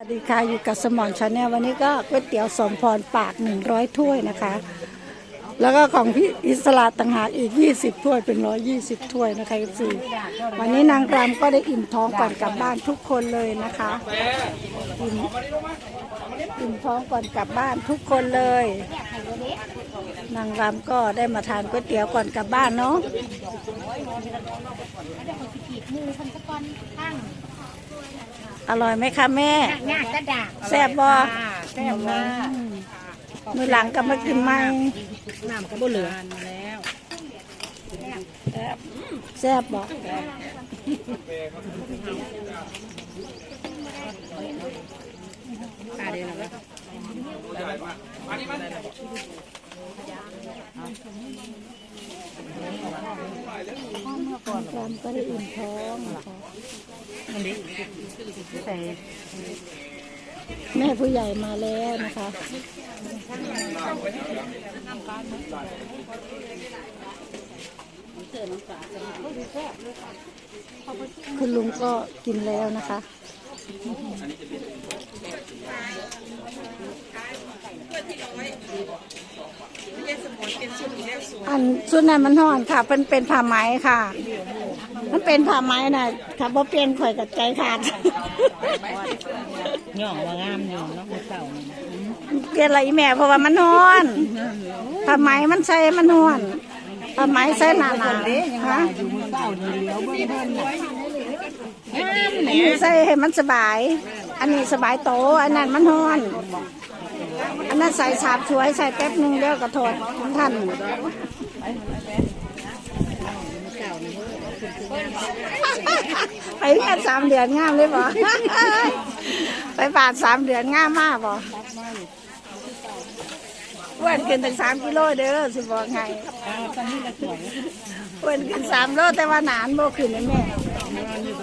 สวัสดีค่ะอยู่กับสมอนชาแนลวันนี้ก็ก๋วยเตี๋ยวสมพรปาก100ถ้วยนะคะ แล้วก็ของพี่อิสระต่างหากอีก20ถ้วยเป็น120ถ้วยนะคะสี่วันนี้นางรำก็ได้อิ่มท้องก่อนกลับบ้านทุกคนเลยนะคะอิ่มอิ่มท้องก่อนกลับบ้านทุกคนเลย นางรำก็ได้มาทานก๋วยเตี๋ยวก่อนกลับบ้านเนาะ อคนสะกอนตั้งอร่อยไหมคะแม่หน้ากระดาษแซ่บบ่ แซ่บมากมือหลังก็มากินใหม่น้ำก็บ่เหลือแล้วแซ่บบอกอ่าเดี๋ยวเราก็การก็ได้อิ่มท้องนะคะมันดี ใส่แม่ผู้ใหญ่มาแล้วนะคะ คุณลุงก็กินแล้วนะคะอันชุดนั้นมันห่อนค่ะ เป็นเป็นผ้าไหมค่ะ มันเป็นผ้าไหมน่ะค่ะบ่เปลี่ยนข่อยกับใจขาด ย่องว่างามอยู่เนาะมือเก่าเปลี่ยนอะไรอีแม่เพราะว่ามันห่อนผ้าไหมมันใส่มันห่อนผ้าไหมใส่หนาหนาฮะอยู่มือเก่าอยู่เลี้ยวเบิ่งเบิ่งน่ะอันนี้ใส่ให้มันสบาย อันนี้สบายโตอันนั้นมันห่อน อันนั้นใส่สาบช่วยใส่แป๊บหนึงเดียวก็ถอดของท่าน ไปแค่สามเดือนงามเลยบ่ไปบาทสามเดือนงามมากบ่อ้วนขึ้นถึงสามกิโลเด้อสิบอกไงอ้วยนขึ้นสามโลแต่ว่าหนานบ่ขึ้นนะแม่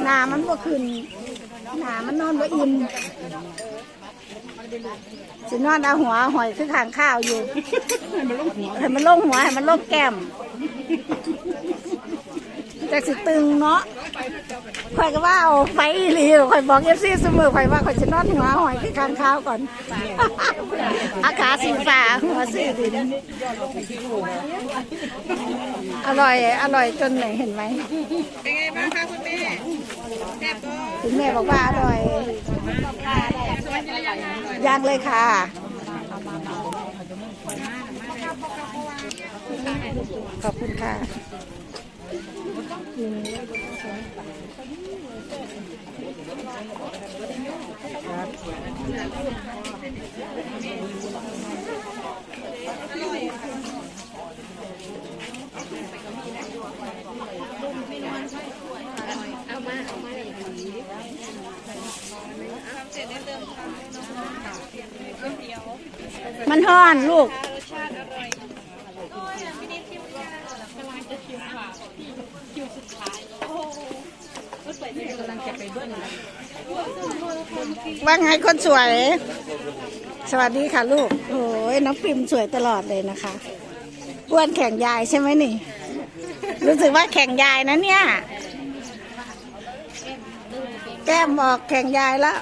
หนามันบ่ขึ้นหนามันนอนบ่อิ่มสินอนเอาหัวหอยคือขางข้าวอยู่ให้มันลงหัวให้มันลงแก้ม จากสิตึงเนาะข่อยก็ว่าเอาไฟอีหลีข่อยบอกเอฟซีเสมอข่อยว่าข่อยจะนอนหัวหอยคือข้างข้าวก่อน อาขาสีฟ้าหัวสีดินอร่อย อร่อยจนไหนเห็นไหมเป็นไงบ้างคะคุณแม่แซ่บก็คุณแม่บอกว่าอร่อยยังเลยค่ะขอบคุณค่ะ มันห่อนลูก ว่าไงคนสวย สวัสดีค่ะลูกโอ้ยน้องปิมสวยตลอดเลยนะคะอ้วนแข่งยายใช่ไหมนี่ รู้สึกว่าแข่งยายนะเนี่ย แก้มบอกแข่งยายแล้ว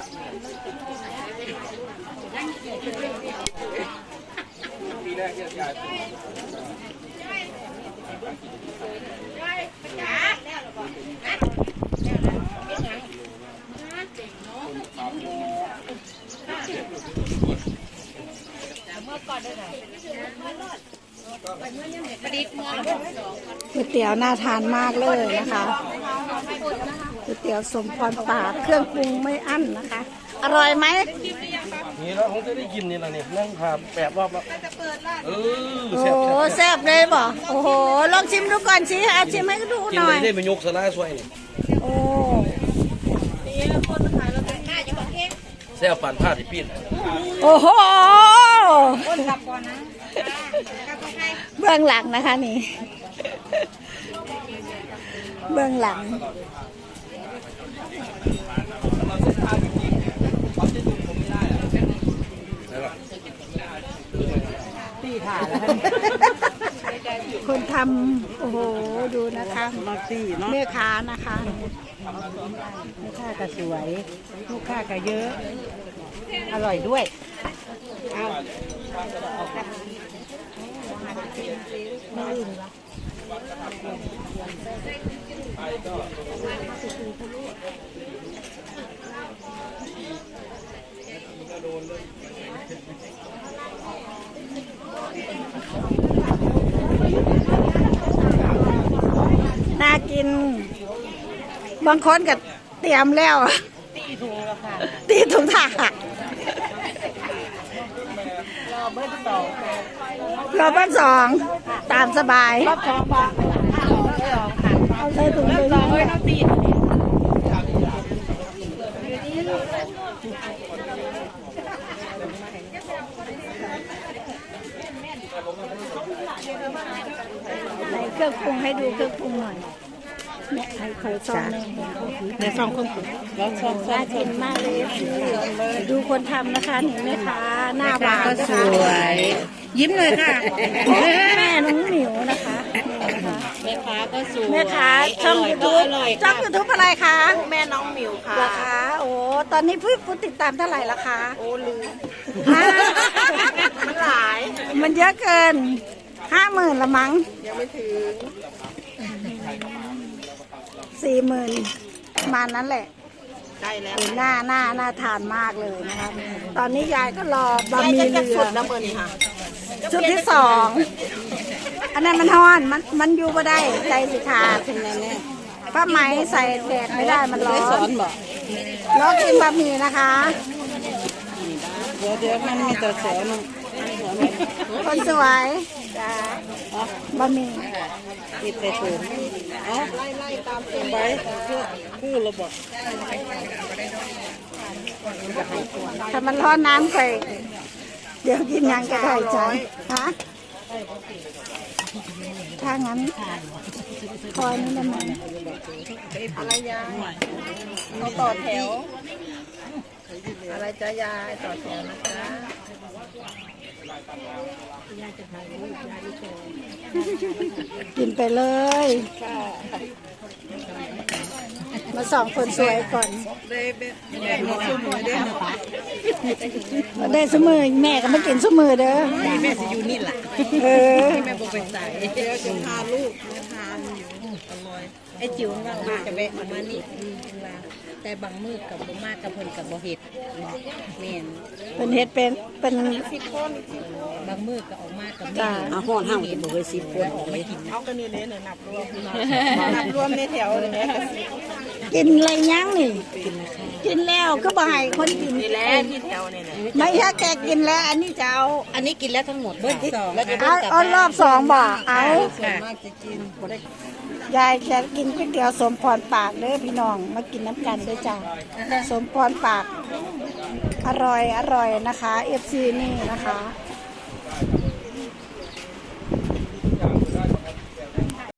ก๋ วยเตี๋ยวน่าทานมากเลยนะคะก๋วยเตี๋ยวสมพรปากเครื่องปรุงไม่อั้นนะคะ อร่อยไหมนี่แล้วผมจะได้กินนี่แหละเนี่ยนั่งผ่านแปดรอบแล้วเออโอ้แซ่บโหแซ่บเลยบ่โอ้โหลองชิมดูก่อนสิเอาชิมให้ดูกิหนน่เลอยยได้ไปยกสลาสวยนี่โอ้แซ่บปานผ้าที่ปีนโอ้โห เบื้องหลังนะคะนี่ เบื้องหลังตีถ่าแล้วคนทำโอ้โห ดูนะคะมาตีเนาะแม่ค้านะคะลูกค้าก็สวย ลูกค้าก็เยอะ อร่อยด้วย น่ากิน บางคนก็เตรียมแล้ว ตีถุงแล้วค่ะ ตีถุงถาด รอเบิ้ลสอง รอบ้านสองตามสบายรอบสองบอกรอบสองค่ะเอาใส่ถุงรอบสองเลยต้องตีไหนเครื่องปรุงให้ดูเครื่องปรุงหน่อย เนี่ยใครเคยซ่อมแม่ในซองเครื่องปรุงแล้วซองซอน่างกินมากเลยดูคนทำนะคะนี่แม่ค้าหน้าหวานก็นะสคะ วย ยิ้มเลยค่ะ แม่น้องหมิวนะคะนี่นะคะแม่ค้าก็สวยแม่ค้าช่องยูทูบอร่อยช่องยูทูบอะไรคะแม่น้องหมิวค่ะเหรอคะโอ้ตอนนี้ผู้ผู้ติดตามเท่าไหร่ละคะโอ้ลืมอ่ามันหลาย มันเยอะเกินห้าหมื่นละมั้งยังไม่ถึง สี่หมื่นประมาณนั้นแหละใกล้แล้วโอ้หน้าหน้าหน้าทานมากเลยนะคะตอนนี้ยายก็รอบะใกล้หมี่จะเหลืสุอดแล้วเมื่อนี้ค่ะชุดที่สอง อันนั้นมันฮ้อน มันมันอยู่บ่ได้ ใจสิขาดผ้าไหมใส่แดดไม่ได้มันร้อสอนนบอกร้อนกินบะหมี่นะคะ เดี๋ยวเดี๋ยวมันมีแต่สอนคนสวย จ้าบะหมี่ติดแต่ถุงเอ้าไล่ไล่ตามเป็นไปคู่ระบอกถ้ามันร้อนน้ำใส่เดี๋ยวกินยังก็ได้จ้ะฮะถ้างั้นคอยนี่นะมันอะไรยายเราต่อแถว อะไรจะยายต่อแถวนะคะ กินไปเลย มาสองคนสวยก่อนแม่มีซุ้มมือด้วยนะมาได้สมือแม่ก็ไม่กินสมือเด้อแม่สิอยู่นี่แหละเออแม่บอกไปใส่เดี๋ยวจะพาลูกมาทานอยู่อร่อยไอ้จิ๋วของเราจะแวะมานี่แต่บางมือกับบ่มากกับเพิ่นกับบ่เฮ็ดแม่นเป็นเห็ดเป็นเป็น บางมือก็ออกมากับจ้าอาห้อนห้ามก็บ่เคยสิปวดออกไม่กินเอากันนี่เลยหนูนับรวมนับรวมในแถวเลยนะกินอะไรยังนี่ กินแล้วก็บ่ให้คนกินนี่แหละที่แถวนี่แหละไม่ใช่แกกินแล้ว อันนี้จะเอาอันนี้กินแล้วทั้งหมดเบิ้ลสองแล้วจะเอาเอารอบสองบ่เอาค่ะยายแกกินก๋วยเตี๋ยวสมพรปากเด้อพี่น้องมากินน้ำกันด้วยจ้าสมพรปาก อร่อยอร่อยนะคะเอฟซีนี่นะคะ